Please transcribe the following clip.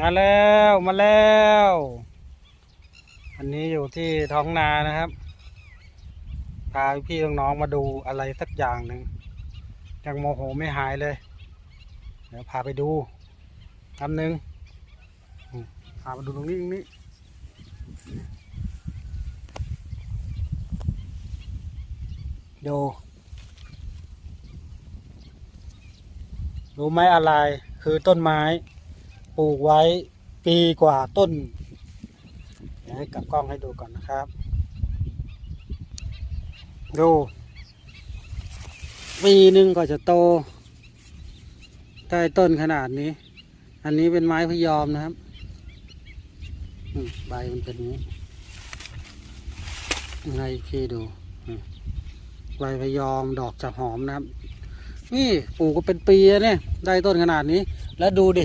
มาแล้วมาแล้ว อันนี้อยู่ที่ท้องนานะครับ พาพี่น้องๆมาดูอะไรสักอย่างหนึ่งยังโมโหไม่หายเลย เดี๋ยวพาไปดูคำหนึ่งพามาดูตรงนี้ตรงนี้ดูรู้ไหมอะไรคือต้นไม้ ปลูกไว้ปีกว่าต้นให้กลับกล้องให้ดูก่อนนะครับ ดู ปีหนึ่งก็จะโต ใต้ต้นขนาดนี้ อันนี้เป็นไม้พยอมนะครับใบมันเป็นนี้ยังไงพี่ดูใบพยอมดอกจะหอมนะครับ นี่ปลูกก็เป็นปีเนี่ย ได้ต้นขนาดนี้ แล้วดูดิ